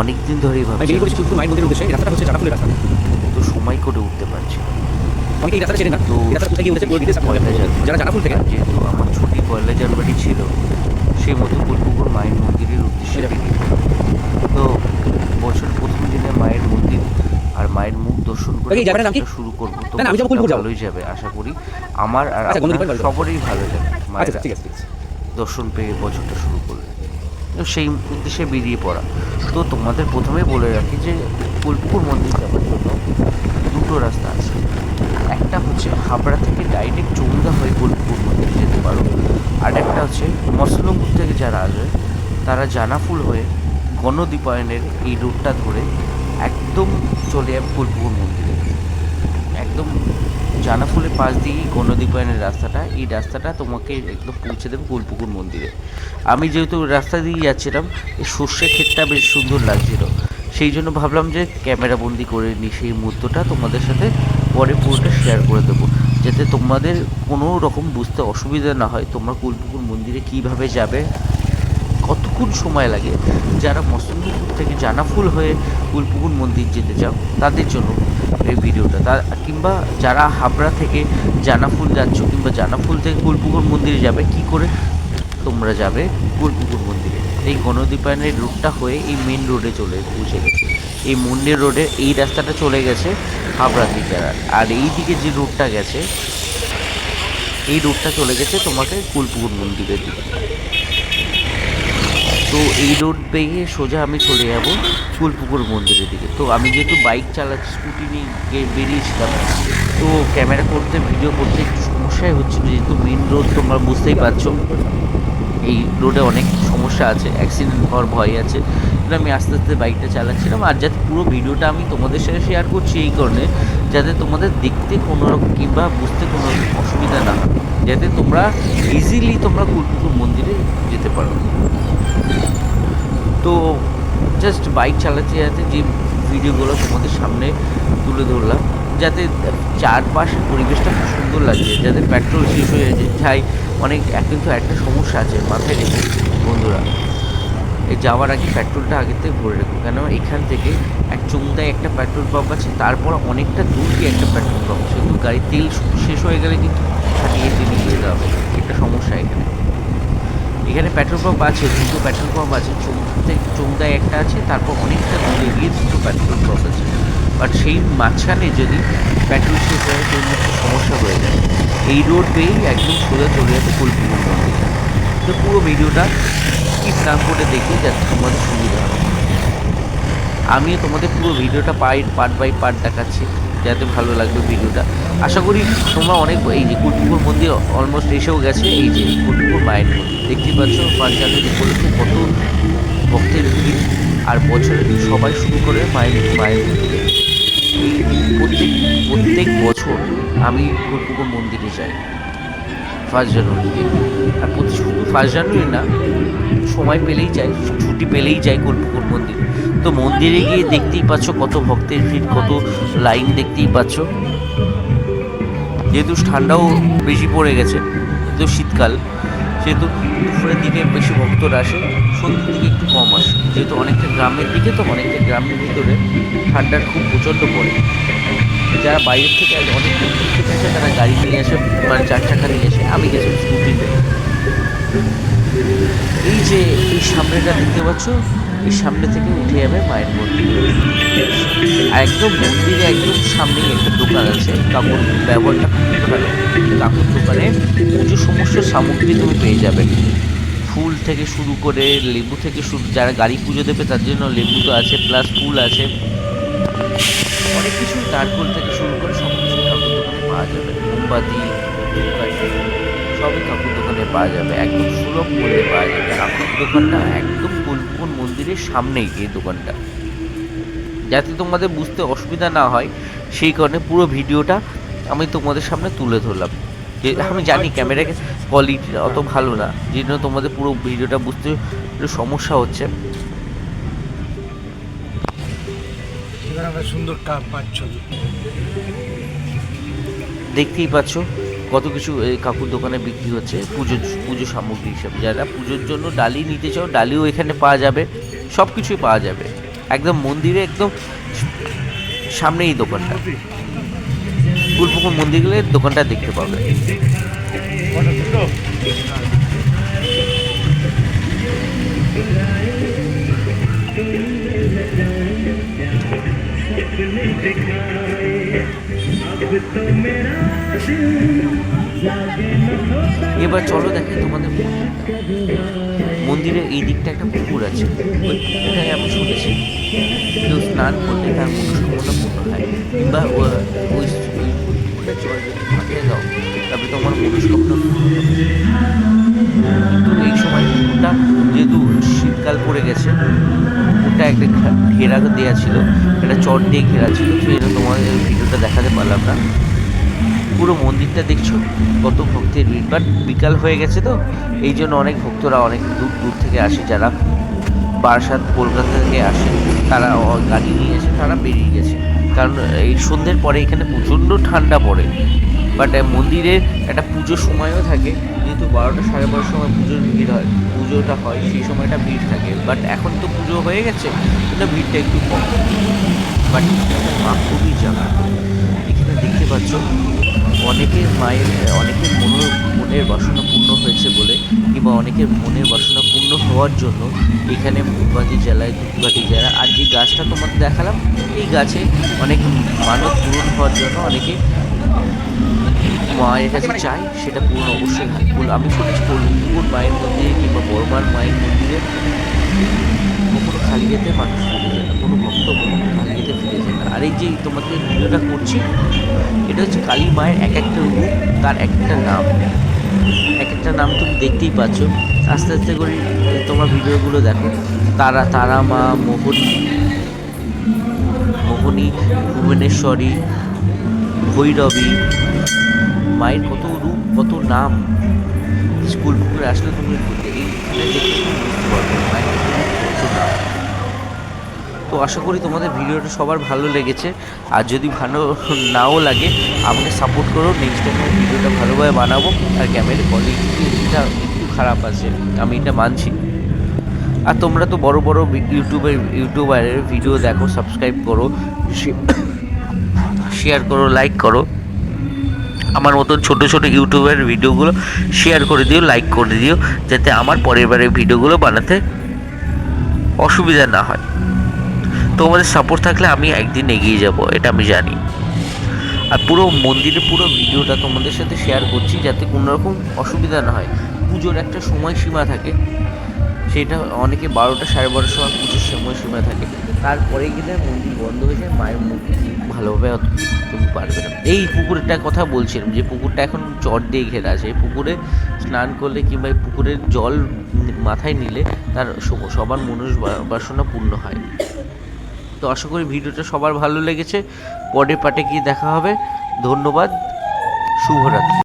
অনেক দিন ধরেই ভাবছি চুলপুর মায়ের মন্দিরের উদ্দেশ্যে রাস্তাটা হচ্ছে চাঁদাফুলের রাস্তা তো সময় করে উঠতে পারছি। অনেকে এই রাস্তাটা চেনে না তো রাস্তা কোথায় গিয়ে উঠেছে। যারা চাঁদাফুল থেকে যেহেতু আমার ছুটি পয়লা জানুয়ারি ছিল সেই মতো বোলপুকুর মায়ের মন্দিরের উদ্দেশ্যে। তো বছর প্রথম দিনে মায়ের মন্দির আর মায়ের মুখ দর্শন করে? শুরু করব তো। ভালোই যাবে আশা করি আমার আর আচ্ছা। সবারই ভালো যাবে আচ্ছা মায়ের ঠিক আছে দর্শন পেয়ে বছরটা শুরু করলে তো সেই উদ্দেশ্যে বেরিয়ে পড়া। তো তোমাদের প্রথমেই বলে রাখি যে বোলপুর মন্দির যাওয়ার জন্য দুটো রাস্তা আছে। একটা হচ্ছে হাবড়া থেকে ডাইরেক্ট চৌদা হয়ে বোলপুর মন্দির যেতে পারো। আর একটা হচ্ছে মসলমপুর থেকে যারা আসবে, তারা জানাফুল হয়ে গণদীপায়নের এই রুটটা ধরে একদম চলে যাবে বোলপুর মন্দিরে। একদম জানাফুলের পাশ দিয়েই গণদীপায়নের রাস্তাটা, এই রাস্তাটা তোমাকে একদম পৌঁছে দেবে গোলপুকুর মন্দিরে। আমি যেহেতু রাস্তা দিয়ে যাচ্ছিলাম, এই সর্ষে ক্ষেতটা বেশ সুন্দর লাগছিল। সেই জন্য ভাবলাম যে ক্যামেরা বন্দি করে নিই সেই মুহূর্তটা, তোমাদের সাথে পরে পুরোটা শেয়ার করে দেবো। যাতে তোমাদের কোনো রকম বুঝতে অসুবিধা না হয়, তোমরা কুলপুকুর মন্দিরে কীভাবে যাবে, কতক্ষণ সময় লাগে। যারা মসলমপুর থেকে জানাফুল হয়ে কুলপুকুর মন্দির যেতে চাও, তাদের জন্য এই ভিডিওটা। তা কিংবা যারা হাবড়া থেকে জানাফুল যাচ্ছ কিংবা জানাফুল থেকে কুলপুকুর মন্দিরে যাবে, কি করে তোমরা যাবে কুলপুকুর মন্দিরে? এই গণদীপায়নের রুটটা হয়ে এই মেন রোডে চলে পৌঁছে গেছে। এই মন্দির রোডে এই রাস্তাটা চলে গেছে হাবড়া দিকে আর- আর এই দিকে যে রুটটা গেছে, এই রুটটা চলে গেছে তোমাকে কুলপুকুর মন্দিরের দিকে। তো এই রোড পেয়ে সোজা আমি চলে যাব ফুলপুকুর মন্দিরের দিকে। তো আমি যেহেতু বাইক চালাচ্ছি স্কুটি নিয়ে বেরিয়েছিলাম। তো ক্যামেরা করতে ভিডিও করতে একটু সমস্যাই হচ্ছিল, যেহেতু মেন রোড তোমরা বুঝতেই পারছ, এই রোডে অনেক সমস্যা আছে অ্যাক্সিডেন্ট হওয়ার ভয় আছে। আমি আস্তে আস্তে বাইকটা চালাচ্ছিলাম। আর যাতে পুরো ভিডিওটা আমি তোমাদের সাথে শেয়ার করছি এই কারণে, যাতে তোমাদের দেখতে কোনো রকম কিংবা বুঝতে কোনো রকম অসুবিধা না যাতে তোমরা ইজিলি তোমরা কুলপুকুর মন্দিরে যেতে পারো। তো জাস্ট বাইক চালাতে চালাতে যে ভিডিওগুলো তোমাদের সামনে তুলে ধরলাম যাতে চারপাশের পরিবেশটা খুব সুন্দর লাগছে যাতে পেট্রোল শেষ হয়ে যায়। অনেক কিন্তু একটা সমস্যা আছে মাথায় রেখে, বন্ধুরা। যাওয়ার আগে পেট্রোলটা আগের থেকে ভরে রেখো কেন এখান থেকে এক চুমদায় একটা পেট্রোল পাম্প আছে, তারপর অনেকটা দূর গিয়ে একটা পেট্রোল পাম্প সেহেতু গাড়ির তেল শেষ হয়ে গেলে কিন্তু খাটিয়ে টেনে নিয়ে হবে, একটা সমস্যা এখানে। এখানে পেট্রোল পাম্প আছে, দুটো পেট্রোল পাম্প আছে চৌমুখতে চৌদায় একটা আছে, তারপর অনেকটা দূরে গিয়ে দুটো পেট্রোল পাম্প আছে। বাট সেই মাঝখানে যদি পেট্রোল শেষ হয়ে সেই সমস্যা হয়ে যায়। এই রোড পেয়েই একদম সোজা চলে যাবে কুলপুকুর মন্দিরে তো পুরো ভিডিওটা স্কিপ না করে দেখি যাতে তোমাদের সুবিধা হয়। আমিও তোমাদের পুরো ভিডিওটা পাই পার্ট বাই পার্ট দেখাচ্ছি, যাতে ভালো লাগবে ভিডিওটা। আশা করি তোমরা অনেক, এই যে কুলপুকুর মন্দির অলমোস্ট এসেও গেছে, এই যে কুলপুকুর মায়ের মন্দির। দেখতে পাচ্ছ, পাঁচ উপলক্ষে কত ভক্তের ভিড়। আর বছরে সবাই শুরু করে মায়ের মায়ের প্রত্যেক প্রত্যেক বছর আমি কুলপুকুর মন্দিরে যাই। ফার্স্ট জানুয়ারিতে আর প্রতি শুধু ফার্স্ট জানুয়ারি না, সময় পেলেই যাই, ছুটি পেলেই যাই কুলপুকুর মন্দির। তো মন্দিরে গিয়ে দেখতেই পাচ্ছ কত ভক্তের ভিড়, কত লাইন দেখতেই পাচ্ছ। যেহেতু ঠান্ডাও বেশি পড়ে গেছে যেহেতু শীতকাল। সেহেতু দুপুরের দিকে বেশি ভক্তরা আসে, সন্ধ্যের দিকে একটু কম আসে। যেহেতু অনেকটা গ্রামের দিকে, তো অনেকটা গ্রামের ভিতরে ঠান্ডার খুব প্রচণ্ড পড়ে। যারা বাইরের থেকে অনেক দূর থেকে আসে, তারা গাড়ি নিয়ে আসে মানে চার চাকা নিয়ে আসে। আমি গেছি স্কুটিতে। এই যে এই সামনেটা দেখতে পাচ্ছ সামনে থেকে উঠে যাবে মায়ের মন্দির। আর একদম মন্দিরে একদম সামনেই একটা দোকান আছে, কাপড় ব্যবহারটা খুবই ভালো। কাপড় দোকানে পুজোর সমস্ত সামগ্রী তুমি পেয়ে যাবে। ফুল থেকে শুরু করে লেবু থেকে শুরু, যারা গাড়ি পুজো দেবে তার জন্য লেবু তো আছে প্লাস ফুল আছে। অনেক কিছু নারকোল থেকে শুরু করে সব কিছু কাপড় দোকানে পাওয়া যাবে। মোমবাতি সবই কাপড় দোকানে পাওয়া যাবে। একদম সুলভ মূল্যে পাওয়া যাবে। কাপড় দোকানটা একদম কোলপুর মন্দিরের সামনেই এই দোকানটা। যাতে তোমাদের বুঝতে অসুবিধা না হয় সেই কারণে পুরো ভিডিওটা আমি তোমাদের সামনে তুলে ধরলাম। যে আমি জানি ক্যামেরা কোয়ালিটি অত ভালো না যে জন্য তোমাদের পুরো ভিডিওটা বুঝতে একটু সমস্যা হচ্ছে। সুন্দর কাপ পাচ্ছ। দেখতেই পাচ্ছ কত কিছু এই কাকুর দোকানে বিক্রি হচ্ছে, পুজো পুজো সামগ্রী হিসাবে। যারা পুজোর জন্য ডালি নিতে চাও, ডালিও এখানে পাওয়া যাবে সব কিছুই পাওয়া যাবে। একদম মন্দিরে, একদম সামনেই এই দোকানটা। ফুলপুকুর মন্দির গেলে দোকানটা দেখতে পাবে। এবার চলো দেখে তোমাদের মন্দিরের এই দিকটা একটা পুকুর আছে। ওই আমি শুনেছি। কেউ স্নান করলে তার মনস্কামনা পূর্ণ হয়। কিংবা ওই পুকুরটা জল যদি তবে তোমার পূর্ণ কিন্তু এই সময় পুকুরটা যেহেতু শীতকাল পড়ে গেছে পুকুরটা একটা ঘেরা দেওয়া ছিল, একটা চট দিয়ে ঘেরা ছিল, সেই জন্য তোমাদের ভিডিওটা দেখাতে পারলাম না। পুরো মন্দিরটা দেখছ, কত ভক্তের ভিড়। বাট বিকাল হয়ে গেছে তো, এই জন্য অনেক ভক্তরা অনেক দূর দূর থেকে আসে, যারা বারাসাত কলকাতা থেকে আসে, তারা গাড়ি নিয়ে এসে তারা বেরিয়ে গেছে। কারণ এই সন্ধ্যের পরে এখানে প্রচণ্ড ঠান্ডা পড়ে। বাট মন্দিরে একটা পুজোর সময়ও থাকে, যেহেতু বারোটা সাড়ে বারোটার সময় পুজোর ভিড় হয়, পুজোটা হয়, সেই সময়টা ভিড় থাকে। বাট এখন তো পুজো হয়ে গেছে, কিন্তু ভিড়টা একটু কম। বাট মা খুবই জানা এখানে দেখতে পাচ্ছ, অনেকের মায়ের, অনেকের মন মনের বাসনা পূর্ণ হয়েছে বলে, কিংবা অনেকের মনের বাসনা হওয়ার জন্য এখানে মোমবাতি জ্বালায় ধূপবাতি জ্বালায় আর যে গাছটা তোমাদের দেখালাম, এই গাছে অনেক মানত পূরণ হওয়ার জন্য অনেকে মায়ের কাছে চাই সেটা পূরণ অবশ্যই হয়। আমি শুনেছি কলকুর মায়ের মন্দিরে কিংবা বড়মার মায়ের মন্দিরে কখনো খালি যেতে মানুষ ফিরে যায় না, কোনো ভক্ত কখনো খালি যেতে ফিরে যায় না। আর এই যে তোমাদের ভিডিওটা করছি, এটা হচ্ছে কালী মায়ের এক একটা রূপ, তার এক একটা নাম। এক একটা নাম তুমি দেখতেই পাচ্ছ। আস্তে আস্তে করে তোমার ভিডিওগুলো দেখো। তারা তারা মা, মোহনী মোহনী, ভুবনেশ্বরী, ভৈরবী, মায়ের কত রূপ, কত নাম। স্কুল পুকুরে আসলে তুমি কত নাম। তো আশা করি তোমাদের ভিডিওটা সবার ভালো লেগেছে। আর যদি ভালো নাও লাগে, আমাকে সাপোর্ট করো। নেক্সট টাইম ভিডিওটা ভালোভাবে বানাবো। আর ক্যামেরা কোয়ালিটিটা একটু খারাপ আছে, আমি এটা মানছি। আর তোমরা তো বড় বড় ইউটিউবের ইউটিউবারের ভিডিও দেখো সাবস্ক্রাইব করো শেয়ার করো লাইক করো। আমার মতন ছোট ছোট ইউটিউবের ভিডিওগুলো শেয়ার করে দিও লাইক করে দিও, যাতে আমার পরের বারের ভিডিওগুলো বানাতে অসুবিধা না হয়। তোমাদের সাপোর্ট থাকলে আমি একদিন এগিয়ে যাব, এটা আমি জানি। আর পুরো মন্দিরের পুরো ভিডিওটা তোমাদের সাথে শেয়ার করছি, যাতে কোনো রকম অসুবিধা না হয়। পুজোর একটা সময়সীমা থাকে। সেটা অনেকে বারোটা সাড়ে বারোটার সময় পুজোর সময় সময় থাকে। তারপরে গেলে মন্দির বন্ধ হয়ে যায়, মায়ের মন্দির ভালোভাবে অত তুমি পারবে না। এই পুকুরটার কথা বলছিলাম যে, পুকুরটা এখন চট দিয়ে ঘেরা আছে। এই পুকুরে স্নান করলে কিংবা এই পুকুরের জল মাথায় নিলে তার সব- সবার মনুষ বাসনা পূর্ণ হয়। তো আশা করি ভিডিওটা সবার ভালো লেগেছে। পরের পাটে গিয়ে দেখা হবে। ধন্যবাদ। শুভরাত্রি।